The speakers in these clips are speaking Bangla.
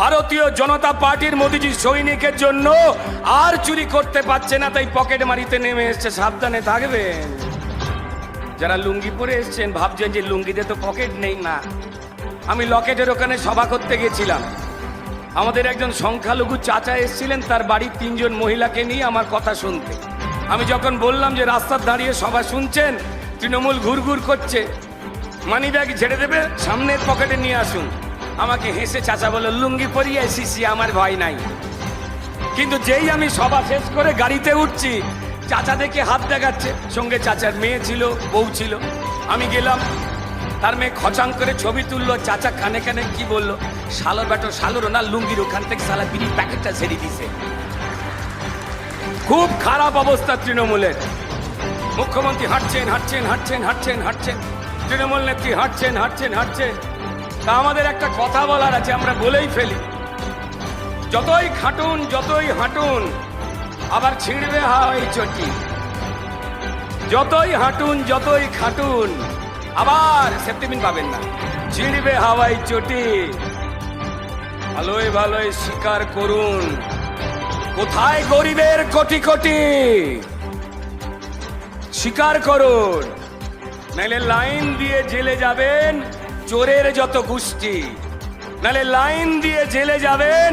ভারতীয় জনতা পার্টির মোদিজি সৈনিকের জন্য আর চুরি করতে পারছে না, তাই পকেট মারিতে নেমে এসছে। সাবধানে থাকবেন। যারা লুঙ্গি পরে এসছেন, ভাবছেন যে লুঙ্গিতে তো পকেট নেই, না। আমি লকেটের ওখানে সভা করতে গেছিলাম। আমাদের একজন সংখ্যালঘু চাচা এসেছিলেন, তার বাড়ির তিনজন মহিলাকে নিয়ে আমার কথা শুনতে। আমি যখন বললাম যে রাস্তার দাঁড়িয়ে সভা শুনছেন, তৃণমূল ঘুরঘুর করছে। মানি ব্যাগ ঝেড়ে দেবে, সামনের পকেটে নিয়ে আসুন। আমাকে হেসে চাচা বলল লুঙ্গি পরিয়ে এসেছি, আমার ভয় নাই। কিন্তু যেই আমি সভা শেষ করে গাড়িতে উঠছি, চাচা দেখে হাত দেখাচ্ছে। সঙ্গে চাচার মেয়ে ছিল, বউ ছিল। আমি গেলাম, তার মেয়ে খচাং করে ছবি তুললো। চাচা কানে কানে কি বলল, শালো বেটো, শালোর না, লুঙ্গির ওখান থেকে সালা বিড়ি প্যাকেটটা ছেড়ে দিছে। খুব খারাপ অবস্থা তৃণমূলের। মুখ্যমন্ত্রী হাঁটছেন হাঁটছেন হাঁটছেন হাঁটছেন হাঁটছেন। তৃণমূল নেত্রী হাঁটছেন হাঁটছেন হাঁটছেন। তা আমাদের একটা কথা বলার আছে, আমরা বলেই ফেলি। যতই খাটুন, যতই হাঁটুন, আবার ছিঁড়বে হাওয়াই চটি। যতই হাঁটুন, যতই খাটুন, আবার সেপ্টেমিন পাবেন না। ছিঁড়বে হাওয়াই চটি। ভালোই ভালোই স্বীকার করুন। কোথায় গরিবের কোটি কোটি? স্বীকার করুন। নাহলে লাইন দিয়ে জেলে যাবেন। চোরের যত গোষ্ঠী, নালে লাইন দিয়ে জেলে যাবেন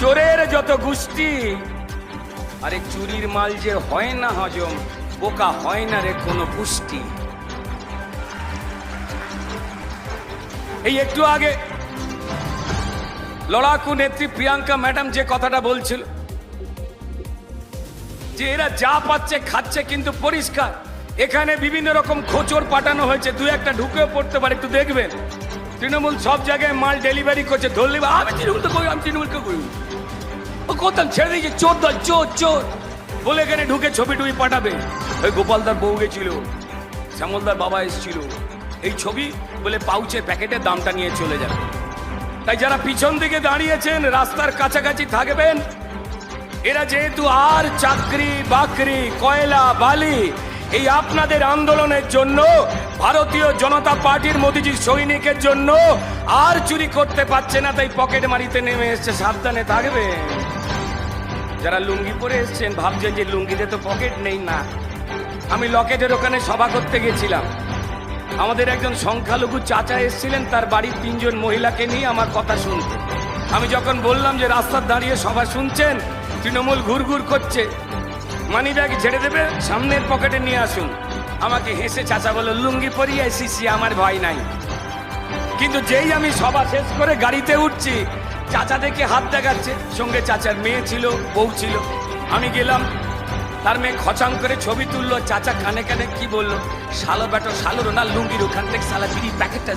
চোরের যত গোষ্ঠী। আরে চুরির মাল যে হয় না হজম, বোকা হয় না রে কোনো পুষ্টি এই একটু আগে লড়াকু নেত্রী প্রিয়াঙ্কা ম্যাডাম যে কথাটা বলছিল, যে এরা যা পাচ্ছে খাচ্ছে কিন্তু পরিষ্কার। এখানে বিভিন্ন রকম খোচর পাঠানো হয়েছে। দু একটা ঢুকেও পড়তে পারে, একটু দেখবেন। তৃণমূল সব জায়গায় মাল ডেলিভারি করছে, ধরলে আমি তৃণমূল তো করি, আমি তৃণমূলকে করি ও কোথাও ছেড়ে দিয়েছে, চোর দল, চোর চোর। বলে এখানে ঢুকে ছবি টুবি পাঠাবে। ওই গোপালদার বউ গেছিল, শ্যামলদার বাবা এসেছিল। এই ছবি বলে পাউচে প্যাকেটের দামটা নিয়ে চলে যাবে। তাই যারা পিছন দিকে দাঁড়িয়েছেন, রাস্তার কাছাকাছি থাকবেন, এরা যেহেতু আর চাকরি, বাকরি, কয়লা, বালি এই আপনাদের আন্দোলনের জন্য, ভারতীয় জনতা পার্টির মোদিজি সৈনিকের জন্য আর চুরি করতে পারছে না, তাই পকেট মারিতে নেমে এসছে, সাবধানে থাকবে। যারা লুঙ্গি পরে এসছেন, ভাবছেন যে লুঙ্গিতে তো পকেট নেই না। আমি লকেটের ওখানে সভা করতে গেছিলাম। আমাদের একজন সংখ্যালঘু চাচা এসেছিলেন, তার বাড়ির তিনজন মহিলাকে নিয়ে আমার কথা শুনতে। আমি যখন বললাম যে রাস্তার দাঁড়িয়ে সভা শুনছেন, তৃণমূল ঘুরঘুর করছে মানি ব্যাগ ঝেড়ে দেবে, সামনের পকেটে নিয়ে আসুন। আমাকে হেসে চাচা বলল লুঙ্গি পরিয়ে এসেছি, আমার ভয় নাই। কিন্তু যেই আমি সভা শেষ করে গাড়িতে উঠছি, চাচা দেখে হাত দেখাচ্ছে। সঙ্গে চাচার মেয়ে ছিল, বউ ছিল। আমি গেলাম, তার মেয়ে খচাং করে ছবি তুললো। চাচা কানে কানে কি বলল, শালো বেটো শালোর না লুঙ্গির ওখান থেকে সালা বিড়ি প্যাকেটটা